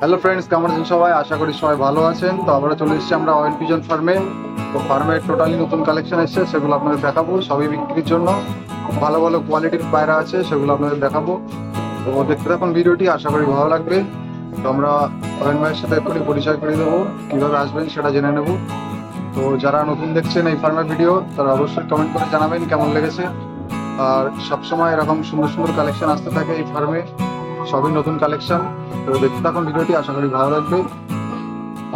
Hello friends কেমন আছেন সবাই? আশা করি সবাই ভালো আছেন। তো আমরা চলে এসেছি আমরা অয়েল পিজন ফার্মে তো ফার্মে টোটালি নতুন কালেকশন এসছে, সেগুলো আপনাদের দেখাবো, সবই বিক্রির জন্য। ভালো ভালো কোয়ালিটির পায়রা আছে, সেগুলো আপনাদের দেখাবো। তো দেখতে থাকুন ভিডিওটি, আশা করি ভালো লাগবে। তো আমরা অয়েল ভাইয়ের সাথে এক্ষুনি পরিচয় করে দেবো, কীভাবে আসবেন সেটা জেনে নেব। তো যারা নতুন দেখছেন এই ফার্মের ভিডিও তারা অবশ্যই কমেন্ট করে জানাবেন কেমন লেগেছে। আর সবসময় এরকম সুন্দর সুন্দর কালেকশন আসতে থাকে এই ফার্মে সবই নতুন কালেকশন তো দেখতে থাকুন ভিডিওটি, আশা করি ভালো লাগবে।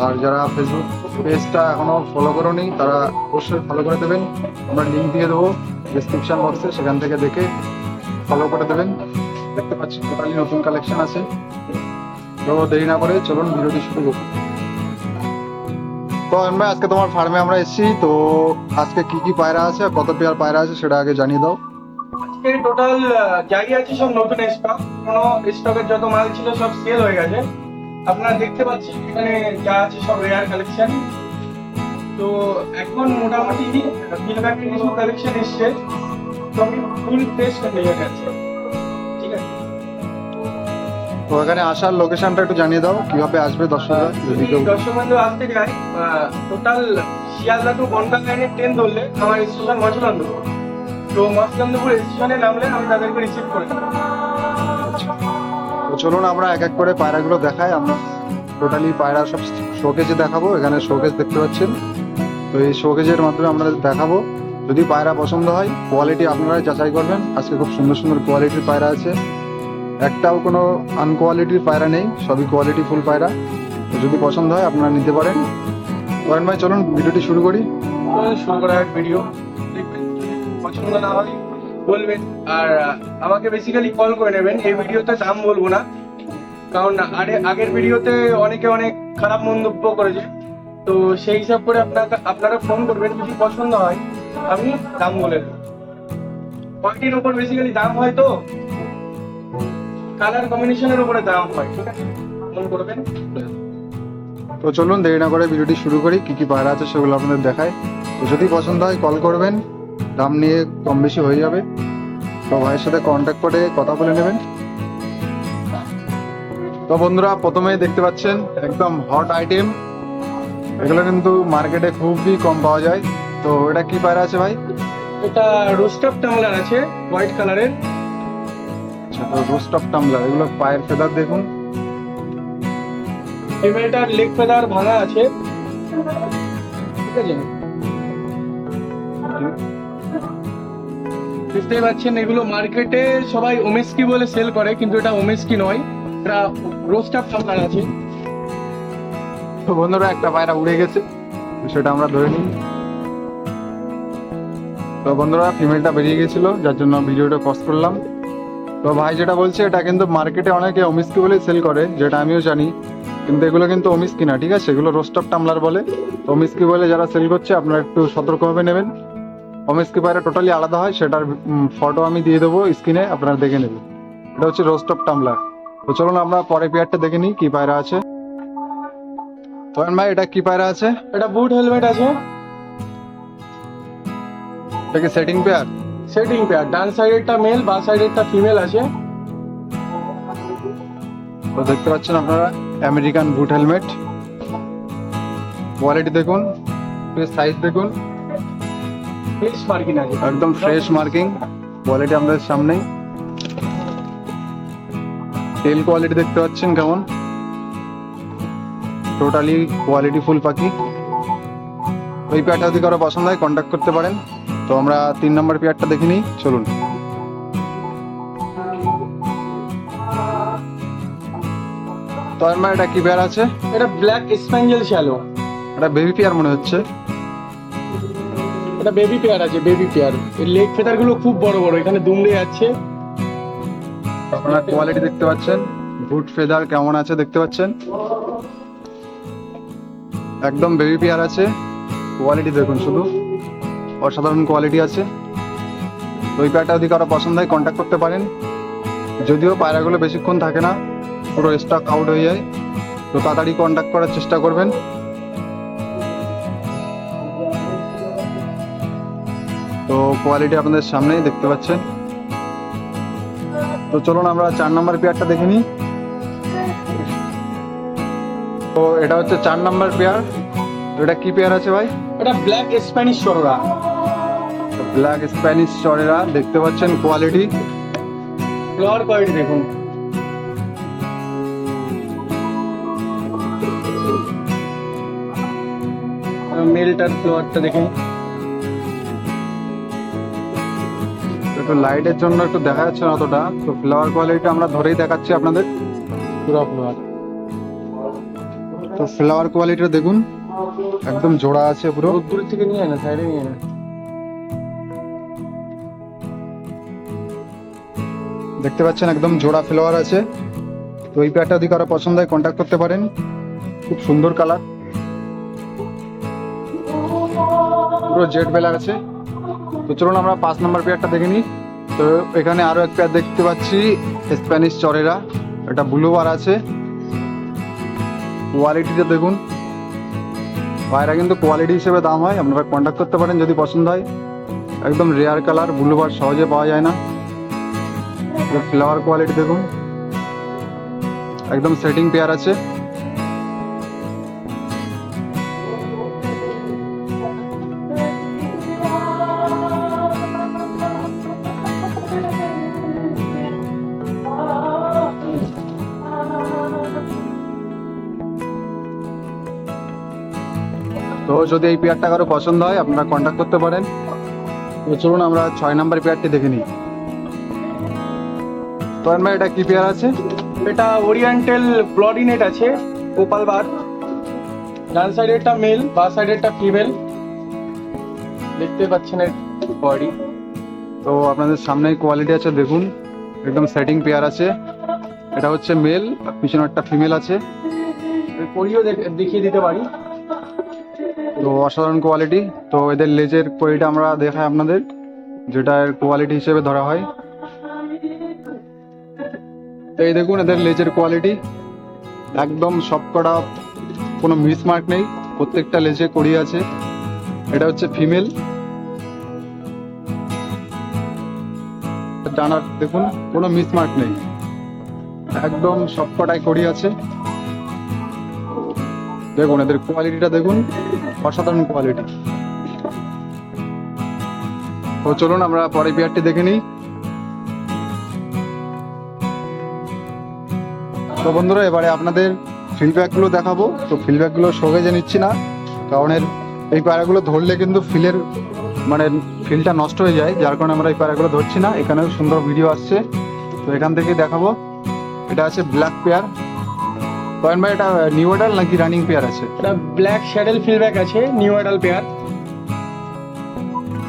আর যারা ফেসবুক পেজটা এখনও ফলো করোনি, তারা অবশ্যই ফলো করে দেবেন। আমরা লিঙ্ক দিয়ে দেবো ডিসক্রিপশন বক্সে সেখান থেকে দেখে ফলো করে দেবেন। দেখতে পাচ্ছি টোটালি নতুন কালেকশন আছে। তো দেরি না করে চলুন ভিডিওটি শুরু করুন তো আমরা আজকে তোমার ফার্মে আমরা এসেছি। তো আজকে কি কি পায়রা আছে কত পেয়ার পায়রা আছে সেটা আগে জানিয়ে দাও। আজকে টোটাল যাই আছে সব নতুন স্টক কোনো স্টকের যত মাল ছিল সব সেল হয়ে গেছে। আপনারা দেখতে পাচ্ছেন এখানে যা আছে সব রেয়ার কালেকশন তো এখন মোটামুটি ফিডব্যাক কিছু কালেকশন এসছে। তো আমি ফুল ফ্রেশ কন্ডিশনে আছে ঠিক আছে? তো এখানে আসার লোকেশনটা একটু জানিয়ে দাও কীভাবে আসবে দর্শকরা? যদি কেউ দর্শক বন্ধু আসতে যায় টোটাল শিয়ালদা টু বনগাঁ লাইনের ট্রেন ধরলে আমার স্টেশন মচলন্দপুর তো মচলন্দপুর স্টেশনে নামলে আমি তাদেরকে রিসিভ করে তো চলুন আমরা এক এক করে পায়রাগুলো দেখাই। আমরা টোটালি পায়রা সব শোকেজে দেখাবো। এখানে শোকেজ দেখতে পাচ্ছেন। তো এই শোকেজের মাধ্যমে আমরা দেখাবো। যদি পায়রা পছন্দ হয় কোয়ালিটি আপনারাই যাচাই করবেন। আজকে খুব সুন্দর সুন্দর কোয়ালিটির পায়রা আছে। একটাও কোনো আনকোয়ালিটির পায়রা নেই। সবই কোয়ালিটি ফুল পায়রা। তো যদি পছন্দ হয় আপনারা নিতে পারেন। করেন ভাই চলুন ভিডিওটি শুরু করি। শুরু করা এক ভিডিও পছন্দ না হয়, বলবেন। আর আমাকে বেসিক্যালি কল করে নেবেন। এই ভিডিওতে দাম বলব না। কারণ আরে, আগের ভিডিওতে অনেকে অনেক খারাপ মন্তব্য করেছে। তো সেই হিসাব করে আপনাকে, আপনারা ফোন করবেন, যদি পছন্দ হয়, আমি দাম বলে দেবো। কোয়ালিটির উপর বেসিক্যালি দাম হয় তো। কালার কম্বিনেশনের উপরে দাম হয়, ঠিক আছে? ফোন করবেন। তো চলুন, দেরি না করে ভিডিওটি শুরু করি। কি কি পায়রা আছে সেগুলো আপনাদের দেখায় তো যদি পছন্দ হয় কল করবেন। দাম নিয়ে কম বেশি হয়ে যাবে। তো ভাইয়ের সাথে কন্ট্যাক্ট করে কথা বলে নেবেন। তো বন্ধুরা প্রথমেই দেখতে পাচ্ছেন একদম হট আইটেম এগুলো কিন্তু মার্কেটে খুবই কম পাওয়া যায়। তো এটা কি পায়রা আছে ভাই? এটা রোস্টাপ টামলার আছে হোয়াইট কালারের আচ্ছা তো রোস্ট অফ টামলার এগুলো পায়ের ফেদার দেখুন। ফিমেলটার লেগ ফেদার ভাঙা আছে। ঠিক আছে? বুঝতেই পারছেন এগুলো মার্কেটে সবাই ওমেস্কি বলে সেল করে, কিন্তু এটা ওমেস্কি নয়, এটা রোস্টাপ টামলার আছে। তো বন্ধুরা, একটা পায়রা উড়ে গেছে, সেটা আমরা ধরে নিই। তো বন্ধুরা ফিমেলটা বেরিয়ে গেছিল, যার জন্য ভিডিওটা পজ করলাম। তো ভাই যেটা বলছে, এটা কিন্তু মার্কেটে অনেকে অমিস্কি বলে সেল করে, যেটা আমিও জানি। কিন্তু এগুলো কিন্তু অমিস্কি না, ঠিক আছে? এগুলো রোস্টপ টামলার বলে। তো অমিস্কি বলে যারা সেল করছে, আপনারা একটু সতর্কভাবে নেবেন। অমিস্কি পায়রা টোটালি আলাদা হয় সেটার ফটো আমি দিয়ে দেবো স্ক্রিনে আপনারা দেখে নেবেন। এটা হচ্ছে রোস্টপ টামলার তো চলুন আমরা পরে পেয়ারটা দেখে নিই কি পায়রা আছে। তো ভাই এটা কি পায়রা আছে? এটা বুট হেলমেট আছে। এটা কি সেটিং পেয়ার সেটিং পেয়ার ডান সাইডেরটা মেল বা সাইডেরটা ফিমেল আছে। তো দেখতে পাচ্ছেন আপনারা আমেরিকান বুট হেলমেট কোয়ালিটি দেখুন সাইজ দেখুন। ফেস মার্কিং আছে। একদম ফ্রেশ মার্কিং কোয়ালিটি আমাদের সামনেই। তেল কোয়ালিটি দেখতে পাচ্ছেন কেমন? টোটালি কোয়ালিটি ফুল পাখি। ওই পেয়ারটা যদি কারও পছন্দ হয় কন্ট্যাক্ট করতে পারেন। তো আমরা তিন নম্বর পেয়ারটা দেখে নিই। চলুন। তো আমার এটা কি পেয়ার আছে? এটা ব্ল্যাক স্প্যাঞ্জেল শ্যালো এটা বেবি পেয়ার মনে হচ্ছে। এটা বেবি পেয়ার আছে বেবি পেয়ার এর লেগ ফেদারগুলো খুব বড় বড়, এখানে দুমড়ে যাচ্ছে। আপনারা কোয়ালিটি দেখতে পাচ্ছেন? বুট ফেদার কেমন আছে দেখতে পাচ্ছেন? একদম বেবি পেয়ার আছে। কোয়ালিটি দেখুন শুধু। অসাধারণ কোয়ালিটি আছে। ওই পেয়ারটা যদি কারও পছন্দ হয় কন্ট্যাক্ট করতে পারেন। যদিও পায়রাগুলো বেশিক্ষণ থাকে না, পুরো স্টক আউট হয়ে যায়। তো তাড়াতাড়ি কন্ট্যাক্ট করার চেষ্টা করবেন। তো কোয়ালিটি আপনাদের সামনেই দেখতে পাচ্ছেন। তো চলুন আমরা চার নম্বর পেয়ারটা দেখে নিই। তো এটা হচ্ছে চার নাম্বার পেয়ার। এটা কি পেয়ার আছে ভাই? এটা ব্ল্যাক স্প্যানিশ সরোরা ব্ল্যাক স্প্যানিশ চরেরা দেখতে পাচ্ছেন কোয়ালিটি ফ্লোয়ার কোয়ালিটি দেখুন। মেলটার ফ্লোয়ারটা দেখুন। একটু লাইটের জন্য একটু দেখা যাচ্ছে না অতটা। তো ফ্লাওয়ার কোয়ালিটি আমরা ধরেই দেখাচ্ছি আপনাদের। পুরো ফ্লোয়ার তো ফ্লাওয়ার কোয়ালিটিটা দেখুন। একদম জোড়া আছে পুরো। দূর থেকে নিয়ে না সাইডে নিয়ে না। দেখতে পাচ্ছেন একদম জোড়া ফ্লাওয়ার আছে। তো এই পেয়ারটা যদি কারও পছন্দ হয় কন্ট্যাক্ট করতে পারেন। খুব সুন্দর কালার পুরো জেড বেলার আছে। তো চলুন আমরা পাঁচ নম্বর পেয়ারটা দেখে নিই। তো এখানে আরও এক পেয়ার দেখতে পাচ্ছি স্প্যানিশ চরেরা। এটা ব্লু বার আছে। কোয়ালিটিটা দেখুন। পায়রা কিন্তু কোয়ালিটি হিসেবে দাম হয়। আপনারা কন্ট্যাক্ট করতে পারেন যদি পছন্দ হয়। একদম রেয়ার কালার ব্লু বার সহজে পাওয়া যায় না। ফ্লাওয়ার কোয়ালিটি দেখুন। একদম সেটিং পেয়ার আছে। যদি এই পেয়ারটা কারও পছন্দ হয় আপনারা কন্ট্যাক্ট করতে পারেন। তো চলুন আমরা ছয় নাম্বার পেয়ারটি দেখে নিই। তো ভাই এটা কি পেয়ার আছে? এটা ওরিয়েন্টাল ব্লডিনেট আছে ওপাল বার ডান সাইডেরটা মেল বা সাইডেরটা ফিমেল দেখতে পাচ্ছেন এর বডি তো আপনাদের সামনেই কোয়ালিটি আছে দেখুন। একদম সেটিং পেয়ার আছে। এটা হচ্ছে মেল পিছনে একটা ফিমেল আছে করিও দেখিয়ে দিতে পারি। তো অসাধারণ কোয়ালিটি তো এদের লেজের কোয়ালিটি আমরা দেখাই আপনাদের যেটা এর কোয়ালিটি হিসেবে ধরা হয়। তো এই দেখুন, এদের লেজের কোয়ালিটি একদম সবকটা কোনো মিসমার্ক নেই, প্রত্যেকটা লেজে কড়ি আছে। এটা হচ্ছে ফিমেল ডানার, দেখুন, কোনো মিসমার্ক নেই। একদম সবকটাই কড়ি আছে। দেখুন, এদের কোয়ালিটিটা দেখুন, অসাধারণ কোয়ালিটি তো চলুন, আমরা পরে পেয়ারটি দেখে নিই। তো বন্ধুরা, এবারে আপনাদের ফিডব্যাকগুলো দেখাবো। তো ফিডব্যাকগুলো সহজে নিচ্ছি না, কারণ এর, এই পায়রাগুলো ধরলে কিন্তু ফিলের মানে ফিলটা নষ্ট হয়ে যায়, যার কারণে আমরা এই পায়রাগুলো ধরছি না। এখানেও সুন্দর ভিডিও আসছে। তো এখান থেকে দেখাবো। এটা আছে ব্ল্যাক পেয়ার কয়েন ভাই এটা নিউ অর্ডার নাকি রানিং পেয়ার আছে? এটা ব্ল্যাক শ্যাডেল ফিলব্যাক আছে নিউ অ্যাডাল পেয়ার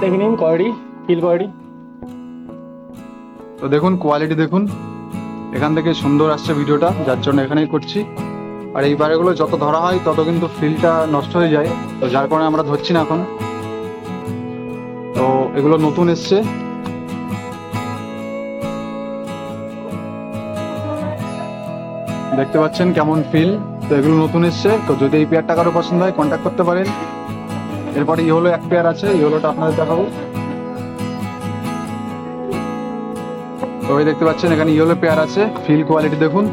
দেখে নিন কোয়ালিটি ফিল কোয়ালিটি তো দেখুন কোয়ালিটি দেখুন। এখান থেকে সুন্দর আসছে ভিডিওটা যার জন্য এখানেই করছি। আর এই পায়রাগুলো যত ধরা হয় তত কিন্তু ফিলটা নষ্ট হয়ে যায়। তো যার কারণে আমরা ধরছি না এখন। তো এগুলো নতুন এসছে। দেখতে পাচ্ছেন কেমন ফিল তো এগুলো নতুন এসছে, তো যদি এই পেয়ারটা কারও পছন্দ হয় কন্ট্যাক্ট করতে পারেন। এরপরে ইয়েলো এক পেয়ার আছে ইয়েলোটা আপনাদের দেখাবো। তো দেখতে পাচ্ছেন, এখানে ইয়েলো পেয়ার আছে ফিল কোয়ালিটি দেখুন।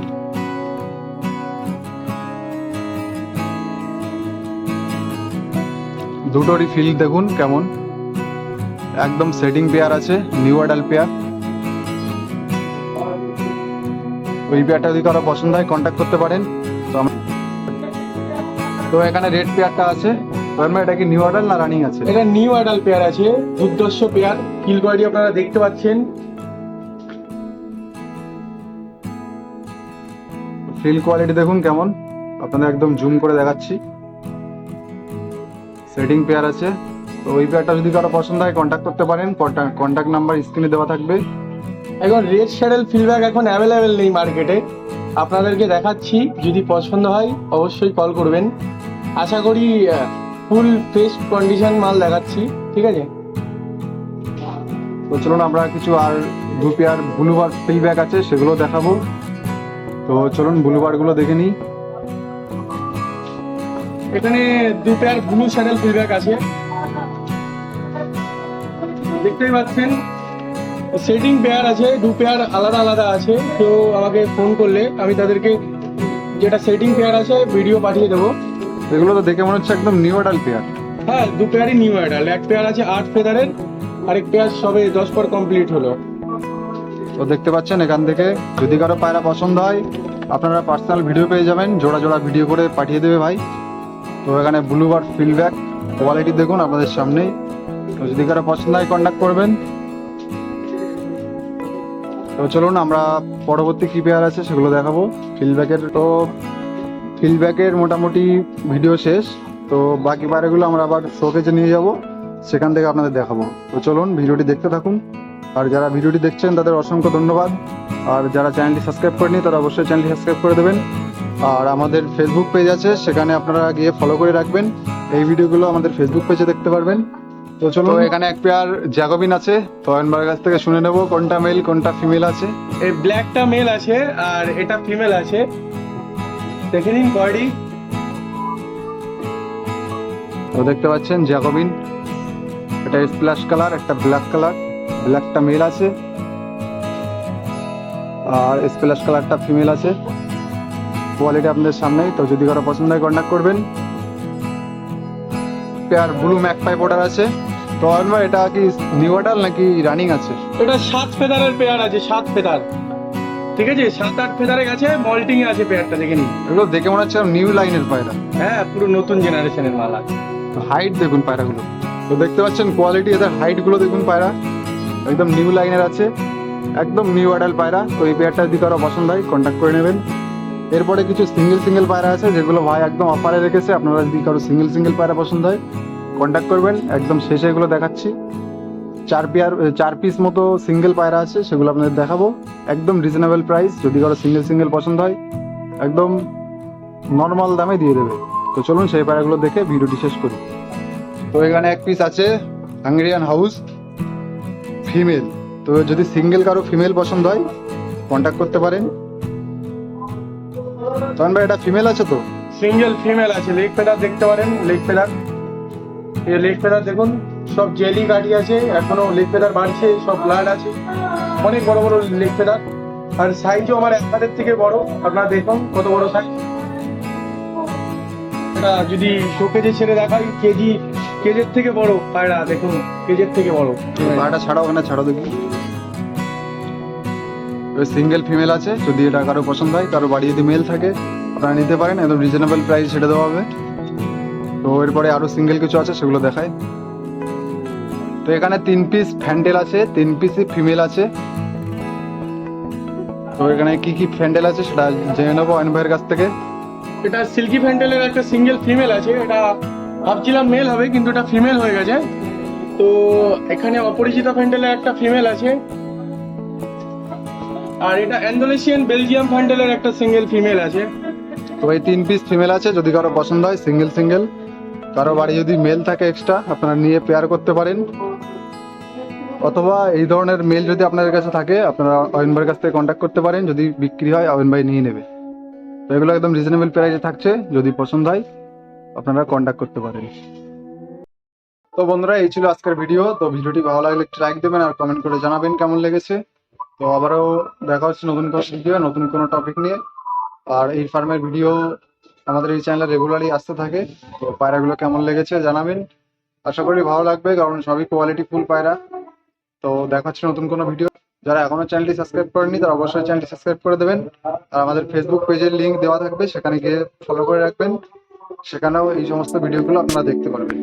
দুটোরই ফিল দেখুন কেমন। একদম সেটিং পেয়ার আছে নিউ অ্যাডাল পেয়ার ওই পেয়ারটা যদি কারও পছন্দ হয় কন্ট্যাক্ট করতে পারেন। তো তো এখানে রেড পেয়ারটা আছে। এটা কি নিউ অ্যাডাল না রানিং আছে? এটা নিউ অ্যাডাল পেয়ার আছে দুর্দর্শ পেয়ার ফিল কোয়ালিটি আপনারা দেখতে পাচ্ছেন। ফিল কোয়ালিটি দেখুন কেমন। আপনাদের একদম জুম করে দেখাচ্ছি। সেটিং পেয়ার আছে। তো ওই পেয়ারটা যদি কারও পছন্দ হয় কন্ট্যাক্ট করতে পারেন। কন্ট্যাক্ট নাম্বার স্ক্রিনে দেওয়া থাকবে। এখন রেড শ্যাডেল ফিলব্যাক এখন অ্যাভেলেবেল নেই মার্কেটে আপনাদেরকে দেখাচ্ছি, যদি পছন্দ হয়, অবশ্যই কল করবেন। আশা করি ফুল ফ্রেশ কন্ডিশন মাল দেখাচ্ছি, ঠিক আছে? তো চলুন আমরা কিছু আর দু পেয়ার ব্লুবার ফিলব্যাক আছে, সেগুলো দেখাবো। তো চলুন ব্লুবারগুলো দেখে নিই। এখানে দু পেয়ার ব্লু শ্যাডেল ফিলব্যাক আছে। দেখতেই পাচ্ছেন সেটিং পেয়ার আছে দু পেয়ার আলাদা আলাদা আছে। কেউ আমাকে ফোন করলে আমি তাদেরকে যেটা সেটিং পেয়ার আছে ভিডিও পাঠিয়ে দেবো। এগুলো তো দেখে মনে হচ্ছে একদম নিউ অ্যাডাল পেয়ার হ্যাঁ দু পেয়ারই নিউ অ্যাডাল এক পেয়ার আছে আট ফেদারের আরেক পেয়ার সবে দশ পর কমপ্লিট হলো। তো দেখতে পাচ্ছেন এখান থেকে যদি কারও পায়রা পছন্দ হয় আপনারা পার্সোনাল ভিডিও পেয়ে যাবেন জোড়া জোড়া ভিডিও করে পাঠিয়ে দেবে ভাই। তো এখানে ব্লুবার ফিডব্যাক কোয়ালিটি দেখুন আপনাদের সামনেই তো যদি কারও পছন্দ হয় কন্ট্যাক্ট করবেন। তো চলুন আমরা পরবর্তী কি পেয়ার আছে সেগুলো দেখাবো। ফিল্ডব্যাকের তো ফিল্ডব্যাকের মোটামুটি ভিডিও শেষ। তো বাকি পায়রাগুলো আমরা আবার শোকেজে নিয়ে যাব। সেখান থেকে আপনাদের দেখাবো। তো চলুন ভিডিওটি দেখতে থাকুন। আর যারা ভিডিওটি দেখছেন, তাদের অসংখ্য ধন্যবাদ। আর যারা চ্যানেলটি সাবস্ক্রাইব করেনি তারা অবশ্যই চ্যানেলটি সাবস্ক্রাইব করে দেবেন। আর আমাদের ফেসবুক পেজ আছে, সেখানে আপনারা গিয়ে ফলো করে রাখবেন। এই ভিডিওগুলো আমাদের ফেসবুক পেজে দেখতে পারবেন। তো চলো এখানে এক পেয়ার জ্যাকোবিন আছে। তো অয়নবার কাছ থেকে শুনে নেব কোনটা মেল কোনটা ফিমেল আছে। এই ব্ল্যাকটা মেল আছে আর এটা ফিমেল আছে। দেখে নিন বডি তো দেখতে পাচ্ছেন জ্যাকোবিন এটা স্প্ল্যাশ কালার একটা ব্ল্যাক কালার ব্ল্যাকটা মেল আছে। আর স্প্ল্যাশ কালারটা ফিমেল আছে। কোয়ালিটি আপনাদের সামনেই। তো যদি কারও পছন্দ হয় কন্ট্যাক্ট করবেন। Pair blue magpie order আছে। তো অয়নবার এটা কি নিউ অর্ডার নাকি রানিং আছে? এটা সাত ফেদারের পেয়ার আছে সাত ফেদার। ঠিক আছে? সাত আট ফেদারে গেছে মল্টিং এ আছে পেয়ারটা দেখে নিন। এগুলো দেখে মনে হচ্ছে নিউ লাইনের পায়রা। হ্যাঁ পুরো নতুন জেনারেশনের মাল। আছে হাইট দেখুন পায়রাগুলো। তো দেখতে পাচ্ছেন কোয়ালিটি এদের হাইটগুলো দেখুন পায়রা। একদম নিউ লাইনের আছে একদম নিউ অ্যাডাল পায়রা। তো এই পেয়ারটা যদি কারও পছন্দ হয় কন্ট্যাক্ট করে নেবেন। এরপরে কিছু সিঙ্গেল সিঙ্গেল পায়রা আছে যেগুলো ভাই একদম অফারে রেখেছে। আপনারা যদি কারও সিঙ্গেল সিঙ্গেল পায়রা পছন্দ হয় কন্ট্যাক্ট করবেন। একদম শেষে এগুলো দেখাচ্ছি। চার পেয়ার, চার পিস মতো সিঙ্গেল পায়রা আছে, সেগুলো আপনাদের দেখাবো। একদম রিজনেবল প্রাইস যদি কারও সিঙ্গেল সিঙ্গেল পছন্দ হয়, একদম নর্মাল দামে দিয়ে দেবে। তো চলুন সেই পায়রাগুলো দেখে ভিডিওটি শেষ করি। তো এখানে এক পিস আছে হাঙ্গেরিয়ান হাউস ফিমেল তো যদি সিঙ্গেল কারও ফিমেল পছন্দ হয় কন্ট্যাক্ট করতে পারেন। তখন ভাই, এটা ফিমেল আছে তো? সিঙ্গেল ফিমেল আছে। লেগ ফেদার দেখতে পারেন লেগ ফেদার এই লেগ ফেদার দেখুন, সব জেলি গাড়ি আছে, এখনও লেগ ফেদার বাড়ছে, সব ব্লাড আছে, অনেক বড় বড় লেগ ফেদার আর সাইজও আমার এক হাতের থেকে বড়, আপনারা দেখুন কত বড় সাইজ যদি শোকেজে ছেড়ে দেখাই, কেজি, কেজের থেকে বড়, পায়রা, দেখুন, কেজের থেকে বড়। ছাড়াও ওখানে ছাড়াও দেখি। সিঙ্গেল ফিমেল আছে, যদি এটা কারও পছন্দ হয়, কারও বাড়ি যদি মেল থাকে, আপনারা নিতে পারেন, একদম রিজনেবল প্রাইস ছেড়ে দেওয়া হবে। তো এরপরে আরও সিঙ্গেল কিছু আছে সেগুলো দেখায় তো এখানে তিন পিস ফ্যান্ডেল আছে তিন পিসই ফিমেল আছে। তো এখানে কি কি ফ্যান্ডেল আছে সেটা জেনে নেব অয়ন ভাইয়ের কাছ থেকে। এটা সিল্কি ফ্যান্টেলের একটা সিঙ্গেল ফিমেল আছে এটা ভাবছিলাম মেল হবে কিন্তু এটা ফিমেল হয়ে গেছে। তো এখানে অপরিচিত ফ্যান্টেলের একটা ফিমেল আছে। আর এটা অ্যান্ডোলেশিয়ান বেলজিয়াম ফ্যান্টেলের একটা সিঙ্গেল ফিমেল আছে। তো এই তিন পিস ফিমেল আছে যদি কারও পছন্দ হয় সিঙ্গেল সিঙ্গেল কারও বাড়ি যদি মেল থাকে এক্সট্রা আপনারা নিয়ে পেয়ার করতে পারেন। অথবা এই ধরনের মেল যদি আপনাদের কাছে থাকে, আপনারা অয়ন ভাইয়ের কাছ থেকে কন্ট্যাক্ট করতে পারেন, যদি বিক্রি হয়, অয়ন ভাই নিয়ে নেবে। তো এগুলো একদম রিজনেবল প্রাইসে থাকছে, যদি পছন্দ হয়, আপনারা কন্ট্যাক্ট করতে পারেন। তো বন্ধুরা, এই ছিল আজকের ভিডিও তো ভিডিওটি ভালো লাগলে একটু লাইক দেবেন আর কমেন্ট করে জানাবেন কেমন লেগেছে। তো আবারও দেখা হচ্ছে নতুন কোনো ভিডিও নতুন কোনো টপিক নিয়ে। আর এই ফার্মের ভিডিও আমাদের এই চ্যানেলে রেগুলারলি আসতে থাকে। তো পায়রাগুলো কেমন লেগেছে জানাবেন। আশা করি ভালো লাগবে, কারণ সবই কোয়ালিটি ফুল পায়রা। তো দেখা হচ্ছে নতুন কোনো ভিডিও যারা এখনও চ্যানেলটি সাবস্ক্রাইব করেনি তারা অবশ্যই চ্যানেলটি সাবস্ক্রাইব করে দেবেন। আর আমাদের ফেসবুক পেজের লিঙ্ক দেওয়া থাকবে, সেখানে গিয়ে ফলো করে রাখবেন। সেখানেও এই সমস্ত ভিডিওগুলো আপনারা দেখতে পারবেন।